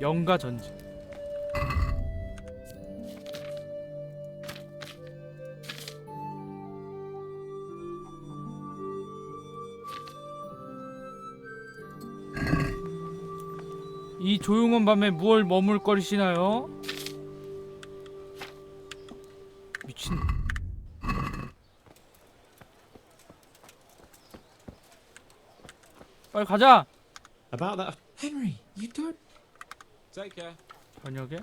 영가 전지. 이 조용한 밤에 무얼 머물거리시나요? 미친. 빨리 가자. About that. Henry, you don't. Care. 저녁에.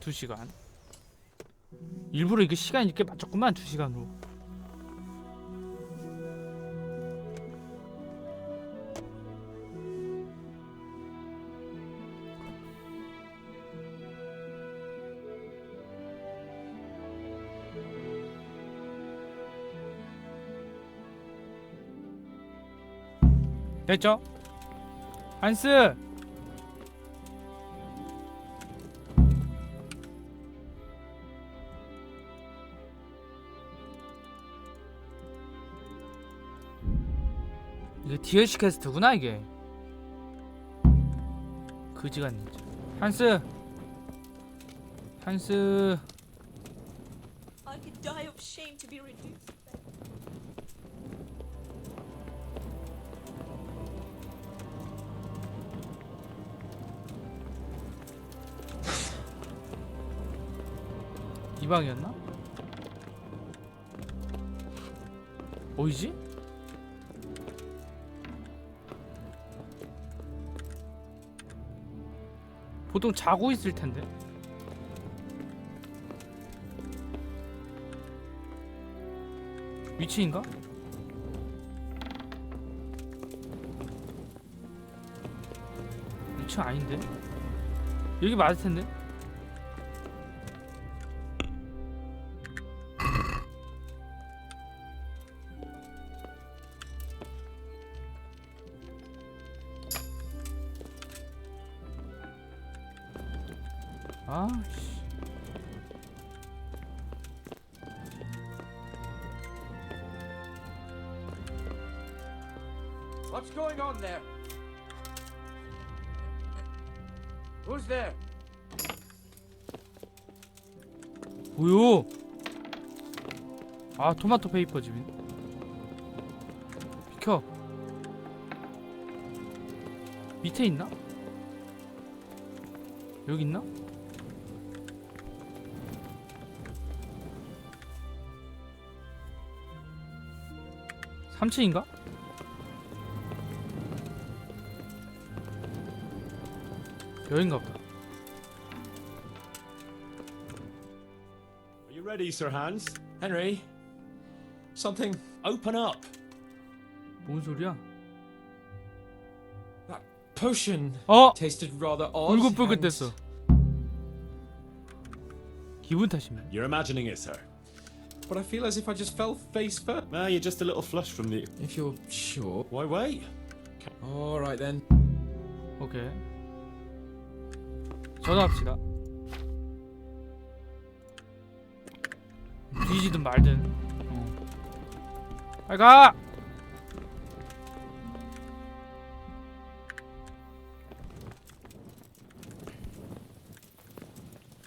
두 시간. 일부러 이게 시간 있게 맞췄구만 두 시간으로. 됐죠? 한스. 이게 DLC 퀘스트구나 이게. 진짜. 한스. 한스. 이 방이었나? 어디지? 보통 자고 있을 텐데. 위치인가? 위치 아닌데? 여기 맞을 텐데? Who's there? 뭐요? 아 토마토 페이퍼 집인. 비켜. 밑에 있나? 여기 있나? 삼층인가 여긴가 보다. Are you ready, Sir Hans? Henry? Something. Open up. 뭔 소리야? That potion 어! tasted rather odd. 울긋불긋 and- 됐어. 기분 탓이네. You're imagining it, sir. But I feel as if I just fell face first. Ah, you're just a little flushed from the. If you're sure. Why wait? All right then. 오케이. 전화합시다. 뒤지든 말든. 어. 빨리 가!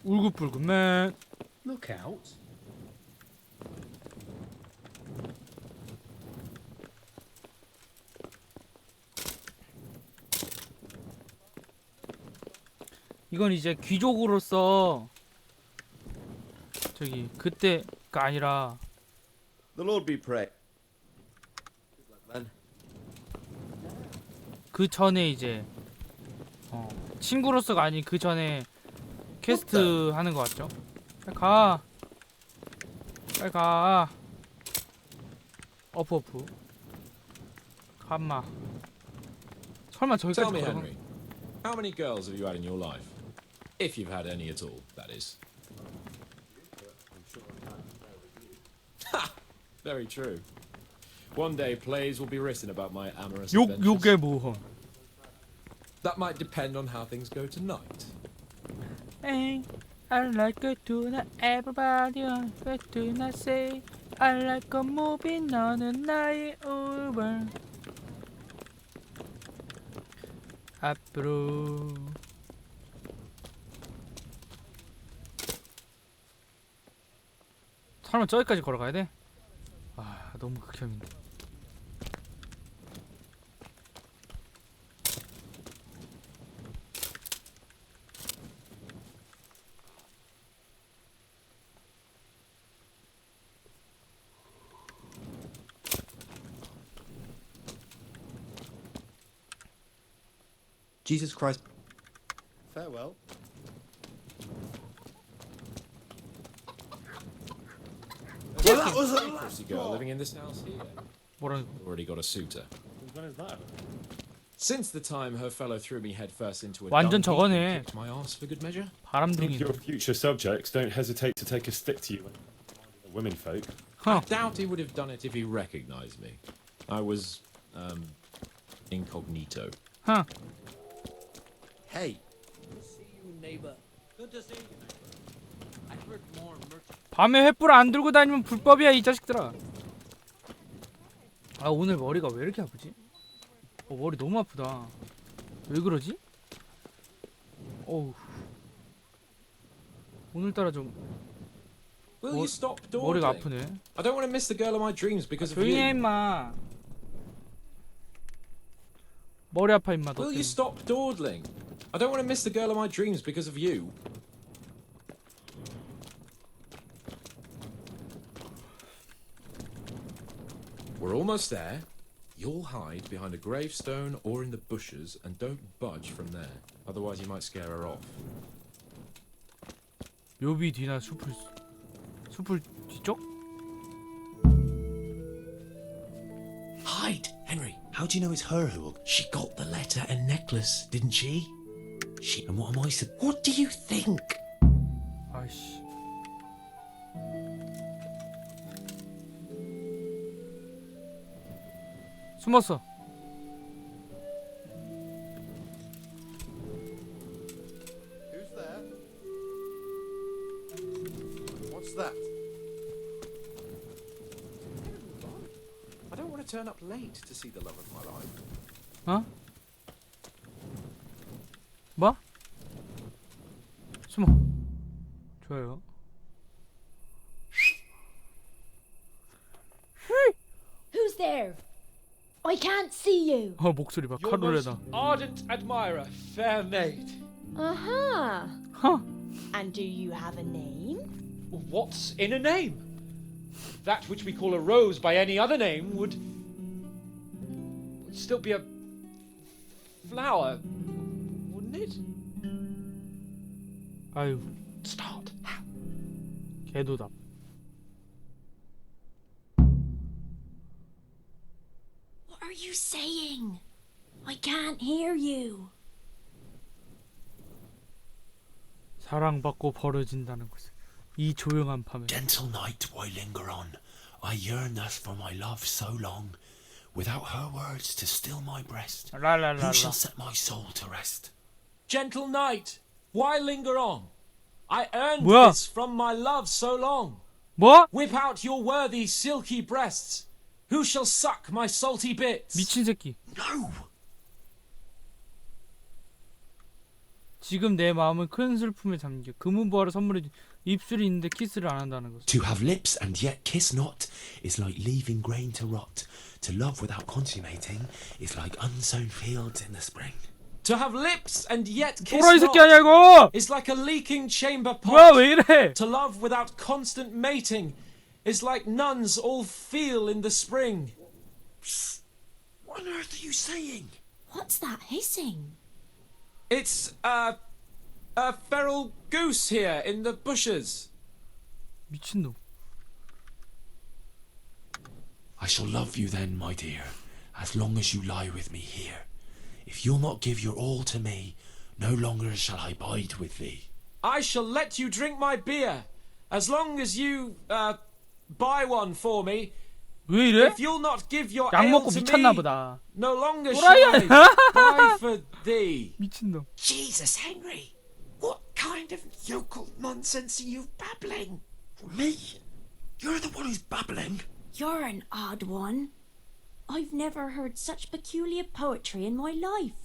울긋불긋맨. Look out. 이건 이제 귀족으로서 저기 그때가 아니라 The Lord be praised. 그 전에 이제 어, 친구로서가 아닌 그 전에 퀘스트 하는 거 같죠? 빨리 가. 빨리 가. 어프 어프. 간마. 설마 Tell 저기까지 me? Henry, how many girls have you had in your life? If you've had any at all, that is. Ha! Very true. One day, plays will be written about my amorous you, adventures. yok. That might depend on how things go tonight. Hey, I like a tuna, everybody wants a tuna, say. I like a movie, not a night over. Approve. 설마 저기까지 걸어가야 돼? 아 너무 극혐인데 Jesus Christ. was a Pretty girl living in this house here. 뭐라는 Already got a suitor. When is that? Since the time her fellow threw me headfirst into a 완전 dung heap and 저거네. kicked my arse for good measure. Think 바람둥이 your future subjects don't hesitate to take a stick to you when the women folk. Huh. I doubt he would have done it if he recognized me. I was, um, incognito. huh. Hey, 밤에 횃불 안 들고 다니면 불법이야 이 자식들아 아 오늘 머리가 왜 이렇게 아프지? 어 머리 너무 아프다 왜 그러지? 어우 오늘따라 좀 Will 머- you stop 머리가 dawdling? 아프네 I don't want to miss the girl of my dreams because of 조용히 해 you. 임마 머리 아파 임마 너 Will 때문에 you stop dawdling? I don't want to miss the girl of my dreams because of you. We're almost there. You'll hide behind a gravestone or in the bushes and don't budge from there. Otherwise, you might scare her off. 묘비 뒤나 숲을 숲을 뒤쪽? Hide, Henry. How do you know it's her who will? She got the letter and necklace, didn't she? She. And what am I? sup- What do you think? 아이씨 숨었어 who's there? What's that? I don't want to turn up late to see the love of my life. 어? 뭐? 숨어 you. 어 목소리 봐 Your most 카롤레다 ardent admirer, fair maid. Uh huh. huh And do you have a name? What's in a name? That which we call a rose by any other name would, would still be a flower, wouldn't it? 아유 Start. 개도답 saying? I can't hear you. 사랑받고 벌어진다는 것을 이 조용한 밤에 Gentle night, why linger on? I yearn thus for my love so long. Without her words to still my breast, 랄랄랄라 who shall set my soul to rest? Gentle knight, why linger on? I earned 뭐야? this from my love so long. 뭐? Whip out your worthy silky breasts. Who shall suck my salty bits? 미친 새끼 No! 지금 내 마음은 큰 슬픔에 잠겨 금은보화를 선물해 준 입술이 있는데 키스를 안 한다는 것을 To have lips and yet kiss not is like leaving grain to rot. To love without consummating is like unsown fields in the spring. To have lips and yet kiss 또라이 새끼 not 아니야 이거 is like a leaking chamber pot. 뭐야 왜 이래 To love without constant mating is like nuns all feel in the spring. What on earth are you saying? What's that hissing? It's uh, a feral goose here in the bushes. 미친놈 I shall love you then, my dear, as long as you lie with me here. If you'll not give your all to me, no longer shall I bide with thee. I shall let you drink my beer as long as you uh, buy one for me. 왜 이래? If you'll not give your 약 ale 먹고 to 미쳤나 me, 보다 no longer 또라이 shall 아니야? I buy for thee. 미친놈 Jesus, Henry! What kind of yokel nonsense are you babbling? Me? You're the one who's babbling. You're an odd one. I've never heard such peculiar poetry in my life.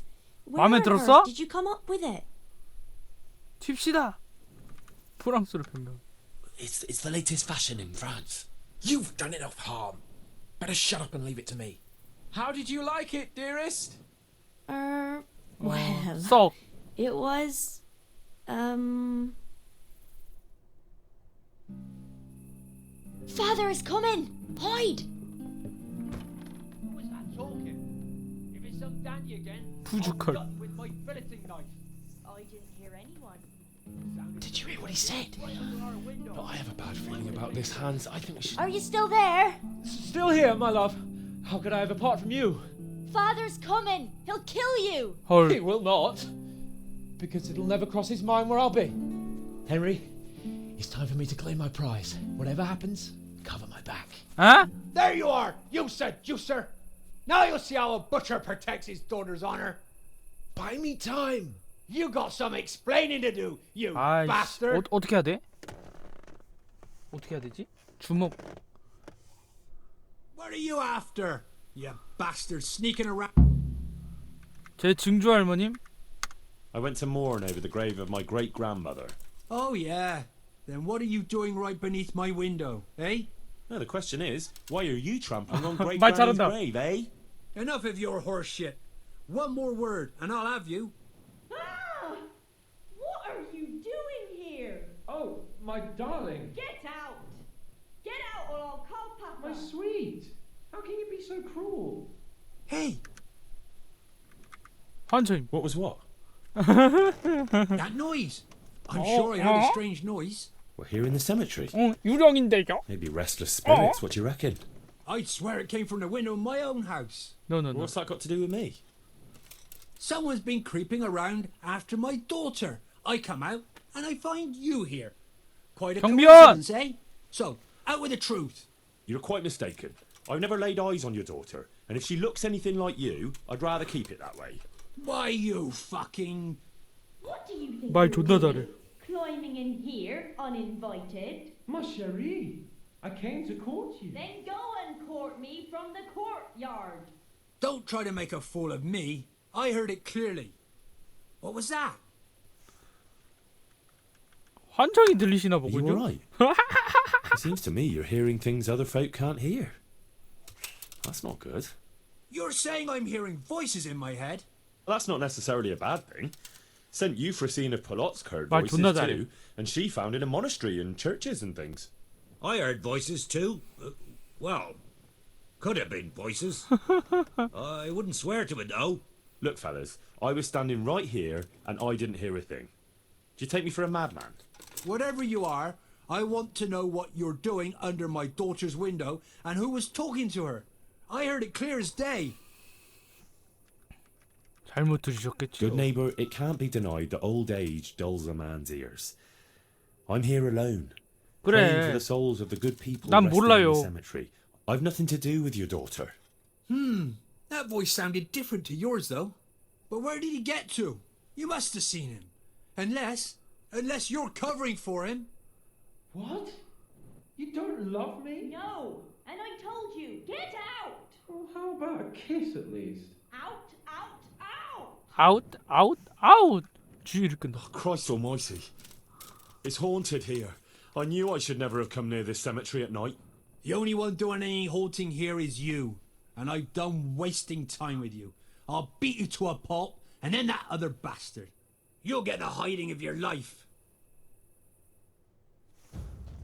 Where 마음에 on 들었어? earth did you come up with it? tip시다. 프랑스로 변명. It's, it's the latest fashion in France. You've done enough harm. Better shut up and leave it to me. How did you like it, dearest? Er, well, so it was, um, Father is coming. Hide. Who was that talking? If it's some Danny again, I'll cut with my filleting knife. Did you hear what he said? But I have a bad feeling about this, Hans. I think we should. Are you still there? Still here, my love. How could I have apart from you? Father's coming! He'll kill you! Oh, he will not. Because it'll never cross his mind where I'll be. Henry, it's time for me to claim my prize. Whatever happens, cover my back. 어? There you are, you said seducer! Now you'll see how a butcher protects his daughter's honor. Buy me time. You got some explaining to do, you 아이씨. bastard! 어, 어떻게 해야 돼? 어떻게 해야 되지? 주먹. What are you after? You bastard sneaking around. 제 증조 할머님. I went to mourn over the grave of my great grandmother. Oh, yeah. Then what are you doing right beneath my window, eh? No, the question is, why are you trampling on great 말 granny's 잘한다. grave, eh? Enough of your horse shit. One more word, and I'll have you. Ah! What are you doing here? Oh, my darling. Get out! Get out or I'll call Papa. My sweet. How can you be so cruel? Hey! Hunting. What was what? that noise! I'm oh, sure I heard a oh. strange noise. We're here in the cemetery. Oh, you don't in there. Maybe restless spirits. Oh. What do you reckon? I'd swear it came from the window of my own house. No, no, no. What's that got to do with me? Someone's been creeping around after my daughter. I come out and I find you here. Quite a coincidence, eh? So, out with the truth. You're quite mistaken. I've never laid eyes on your daughter, and if she looks anything like you, I'd rather keep it that way. Why, you fucking. What do you think? By to another. Climbing in here uninvited. Ma chérie, I came to court you. Then go and court me from the courtyard. Don't try to make a fool of me. I heard it clearly. What was that? 환청이 들리시나 Are you 보군요. alright? it seems to me you're hearing things other folk can't hear. That's not good. You're saying I'm hearing voices in my head? Well, that's not necessarily a bad thing. Sent Euphrosyne of Polotsk heard 말 voices 존나 잘해. too, and she founded a monastery and churches and things. I heard voices too. Uh, well, could have been voices. I wouldn't swear to it though. Look, fellas, I was standing right here and I didn't hear a thing. Do you take me for a madman? Whatever you are, I want to know what you're doing under my daughter's window and who was talking to her. I heard it clear as day. 잘못 들으셨겠죠. Good neighbour, it can't be denied that old age dulls a man's ears. I'm here alone, praying for 그래. the souls of the good people 난 resting in 몰라요. the cemetery. I've nothing to do with your daughter. That voice sounded different to yours, though. But where did he get to? You must have seen him. Unless, unless you're covering for him. What? You don't love me? No, and I told you, get out! Well, how about a kiss at least? Out, out, out! Out, out, out! Oh, Christ almighty. It's haunted here. I knew I should never have come near this cemetery at night. The only one doing any haunting here is you And I've done wasting time with you. I'll beat you to a pulp, and then that other bastard. You'll get the hiding of your life.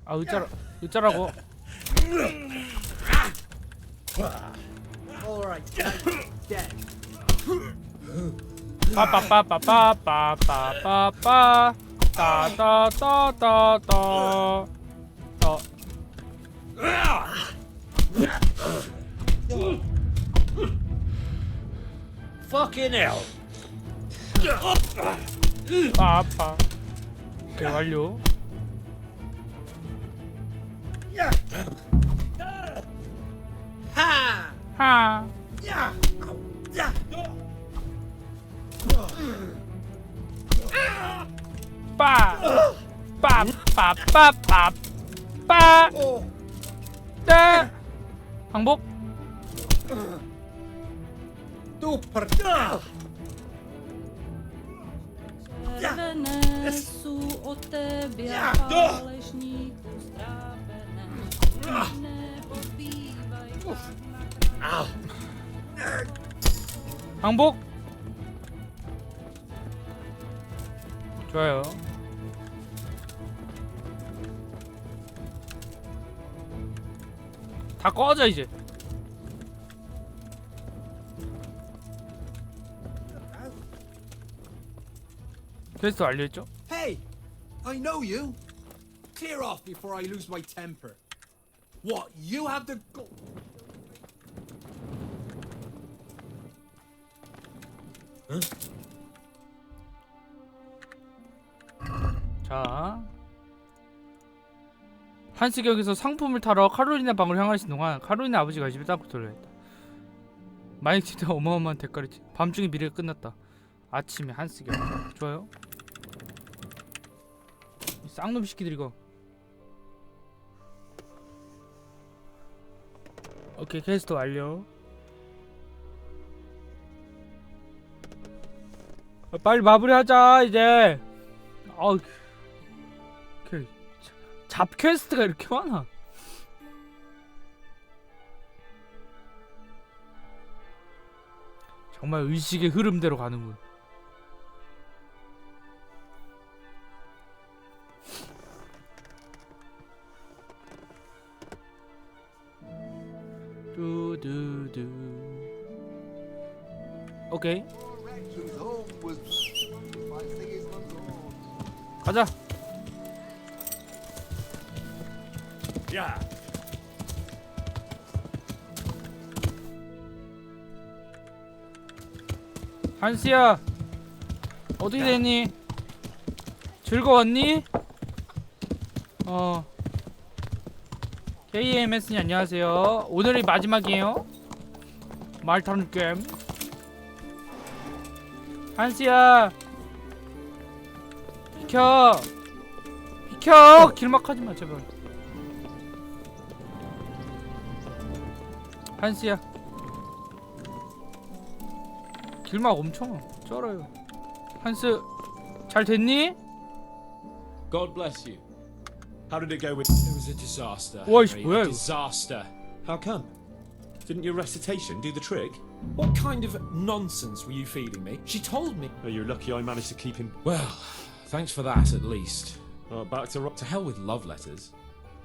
아, 의자라, 의자라고. All right, dead. 빠빠빠빠빠빠빠빠. 따따따따따. 어. Fucking hell. 빠빠. 오케이, 완료. 하. 빠. 빠. 빠. 빠. 빠. 빠. 네. 항복. Tu per... Červené sú od tebia falešníku strápené. Neobývaj 항복. 좋아요. 다 꺼져 이제. 퀘스트 완료했죠? Hey, I know you. Clear off before I lose my temper. What, you have the go- 자 한스격에서 상품을 타러 카롤리나 방을 향하신 동안 카롤리나 아버지가 집에 딱 마이크 진짜 어마어마한 대가를 치 밤중에 미래가 끝났다 아침에 한스격 좋아요 이 쌍놈 새끼들 이거. 오케이 퀘스트 완료. 아, 빨리 마무리하자 이제. 아우 그잡 퀘스트가 이렇게 많아. 정말 의식의 흐름대로 가는군. 오케이. 가자. Yeah. 한스야 어떻게 됐니? 즐거웠니? 어 KMS님 안녕하세요 오늘이 마지막이에요 말 타는 게임 한스야 비켜 비켜 길막하지마 제발 한스야 길막 엄청 쩔어요 한스 잘 됐니? God bless you. How did it go with... It was a disaster. Henry, a disaster. How come? Didn't your recitation do the trick? What kind of nonsense were you feeding me? She told me. Oh, you're lucky I managed to keep him. Well, thanks for that at least. Oh, back to rock. To hell with love letters.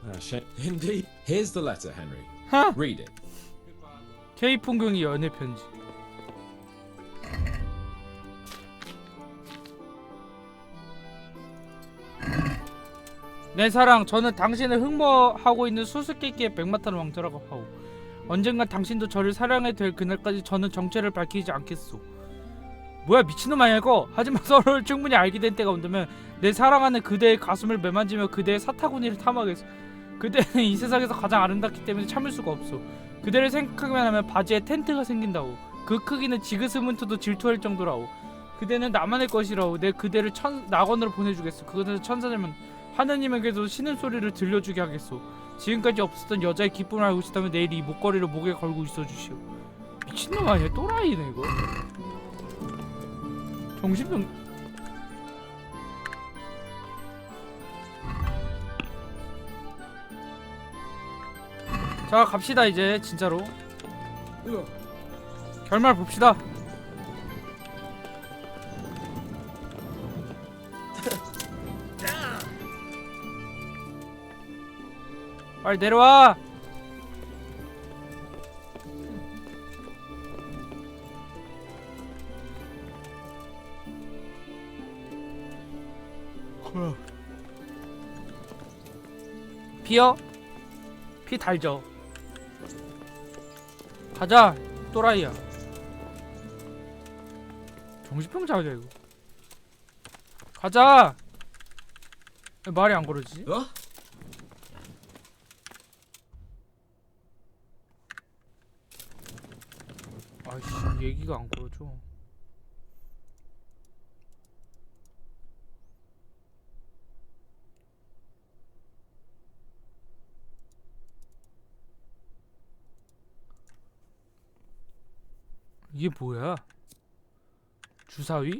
Ah, shit. Indeed. Here's the letter, Henry. 하! Read it. K 풍경이 연애 편지. 내 사랑, 저는 당신을 흠모하고 있는 수수께끼의 백마탄 왕자라고 하오. 언젠간 당신도 저를 사랑해 될 그날까지 저는 정체를 밝히지 않겠소. 뭐야 미친놈 아니야 이거? 하지만 서로를 충분히 알게 된 때가 온다면 내 사랑하는 그대의 가슴을 매만지며 그대의 사타구니를 탐하겠소. 그대는 이 세상에서 가장 아름답기 때문에 참을 수가 없어. 그대를 생각하기만 하면 바지에 텐트가 생긴다고. 그 크기는 지그스문트도 질투할 정도라고. 그대는 나만의 것이라고. 내 그대를 천 낙원으로 보내주겠어. 그것은 천사라면 하느님에게도 신음 소리를 들려주게 하겠소. 지금까지 없었던 여자의 기쁨을 알고 싶다면 내일 이 목걸이를 목에 걸고 있어 주시오. 미친놈 아니야? 또라이네 이거. 정신병. 자 갑시다 이제 진짜로. 결말 봅시다. 빨리 내려와. 피어? 피 달죠. 가자 또라이야. 정신병 자야 이거. 가자. 왜 말이 안 걸어지지? 어? 아씨 얘기가 안 걸어줘 이게 뭐야? 주사위?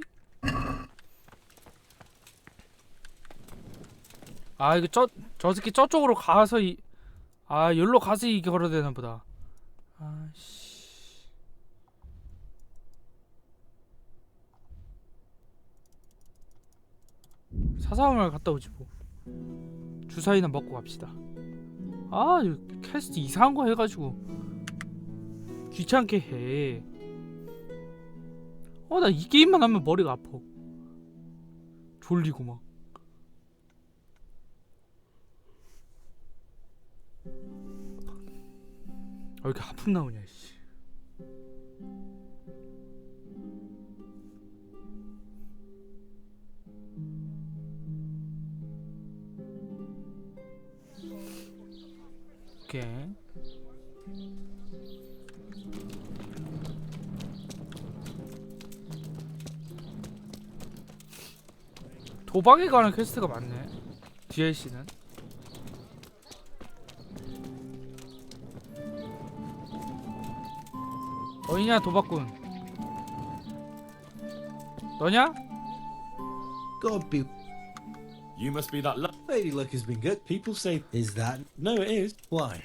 아 이거 저, 저 새끼 저쪽으로 가서 이.. 아 열로 가서 이게 걸어야 되나 보다 아씨 사사원을 갔다 오지 뭐. 주사위나 먹고 갑시다. 아 캐스트 이상한 거 해가지고 귀찮게 해. 어 나 이 게임만 하면 머리가 아파. 졸리고 막. 아, 왜 이렇게 하품 나오냐, 씨. 도박에 관한 퀘스트가 많네. DLC는. 어디냐 도박꾼 너냐? God be. You must be that. Lady luck has been good. People say Is that no. It is. why?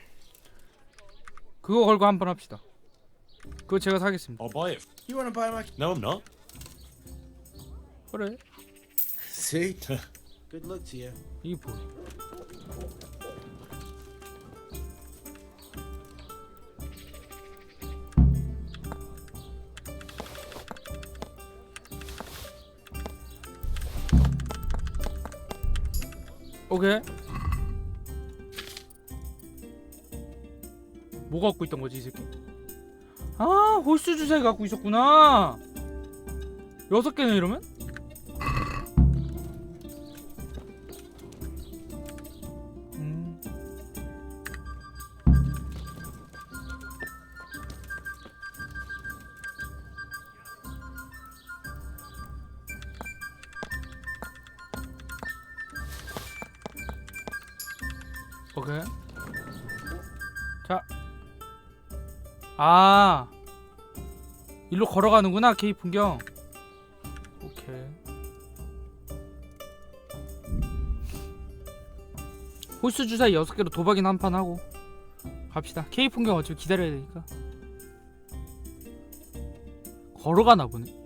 그거 걸고 한번 합시다 그거 제가 사겠습니다 I'll buy it. You want to buy my? No, I'm not. 그래 See. good luck to you. 이게 뭐야 오케이 뭐 갖고 있던 거지 이 새끼 아 홀수 주사위 갖고 있었구나 여섯 개네 이러면? 아. 일로 걸어가는구나, 케이 풍경. 오케이. 홀수 주사위 6개로 도박이나 한 판 하고 갑시다. 케이 풍경 어차피 기다려야 되니까. 걸어가나 보네.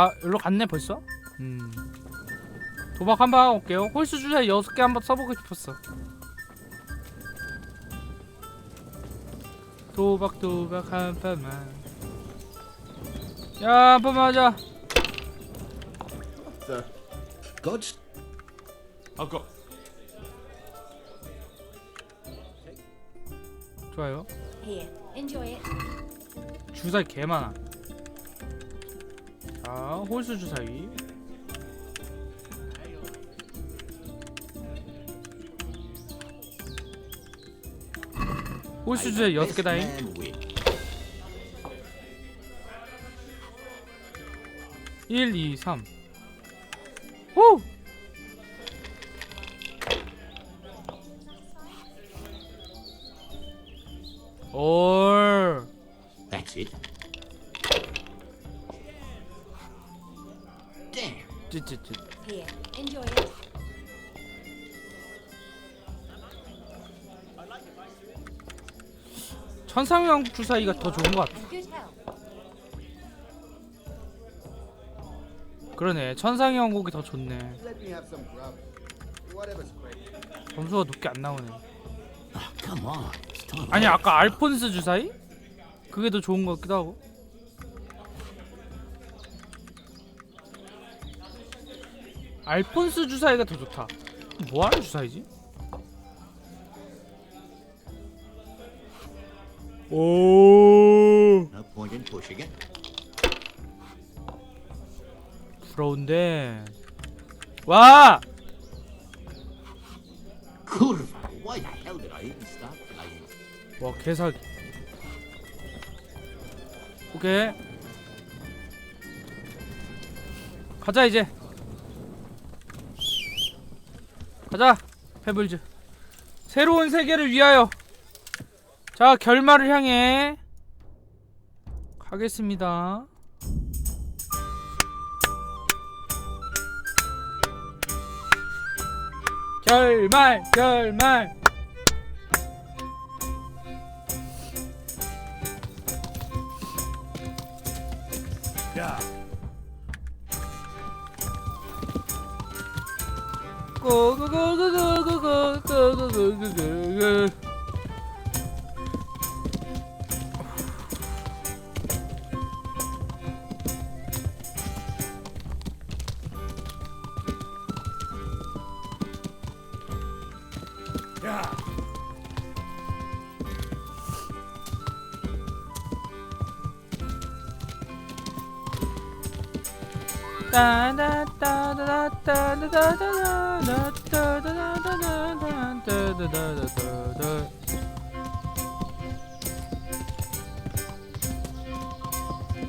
아, 여기로 갔네 벌써? 음. 도박 한 번 하고 올게요. 홀수 주사위 6개 한번 써보고 싶었어. 도박 도박 한 판만. 야, 한 판만 하자. God. I've got. 좋아요. Here, enjoy it. 주사위 개 많아. 자, 홀수 주사위. 홀수 주사위 6개 다잉. Man win. 1, 2, 3. 오! 천상영 주사위가 더 좋은 것 같아. 그러네. 천상영 곡이 더 좋네. 점수가 높게 안 나오네. Time. 아니 아까 알폰스 주사위? 그게 더 좋은 것 같기도 하고. 알폰스 주사위가 더 좋다. 뭐 하는 주사위지? 오 No point in pushing it. 부러운데 와 Curva. Why the hell did I even 와 개사기 오케이 가자 이제 가자 페블즈 새로운 세계를 위하여 자 결말을 향해 가겠습니다 결말 결말 Yeah. 고고고고고고고고고고고 Yeah.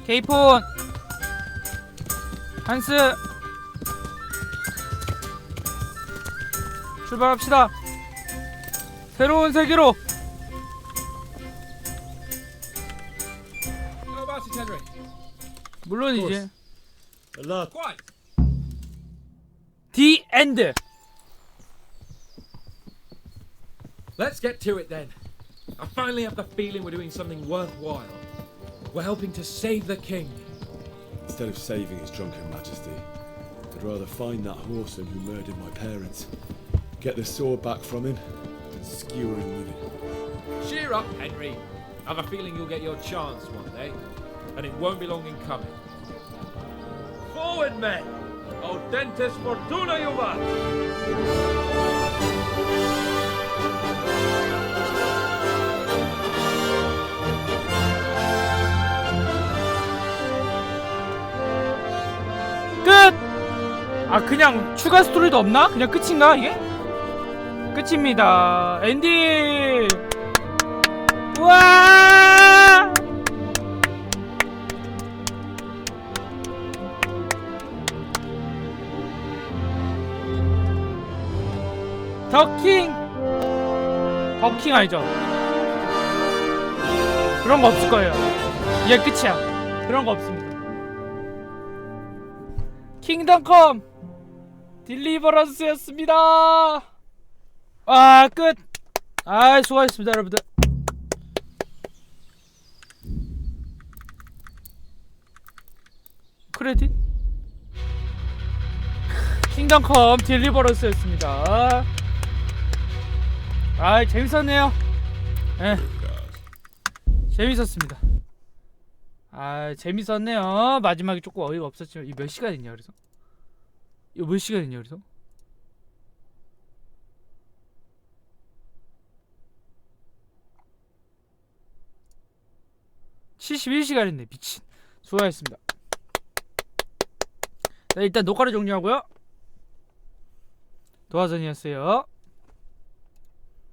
케이폰 한스. 출발합시다. 새로운 세계로? 물론이지 Good luck. Quite. The End Let's get to it then. I finally have the feeling we're doing something worthwhile. We're helping to save the king. Instead of saving his drunken majesty, I'd rather find that horseman who murdered my parents, get the sword back from him, and skewer him with it. Cheer up, Henry. I've a feeling you'll get your chance one day, and it won't be long in coming. Forward, men! Audentes fortuna juvat! 끝! 아 그냥 추가 스토리도 없나? 그냥 끝인가 이게? 끝입니다 엔딩 우와 더킹 더킹 아니죠 그런 거 없을 거예요 이게 끝이야 그런 거 없습니다 킹덤컴 딜리버런스였습니다. 아 끝. 아 수고하셨습니다 여러분들. 크레딧. 킹덤컴 딜리버런스였습니다. 아 재밌었네요. 예. 재밌었습니다. 아 재밌었네요. 마지막에 조금 어이가 없었지만 이 몇 시간 했냐 그래서? 이거 몇 시간 했냐 그래서? (71시간) 했네 미친 수고하셨습니다 자 일단 녹화를 종료하고요 도화전이었어요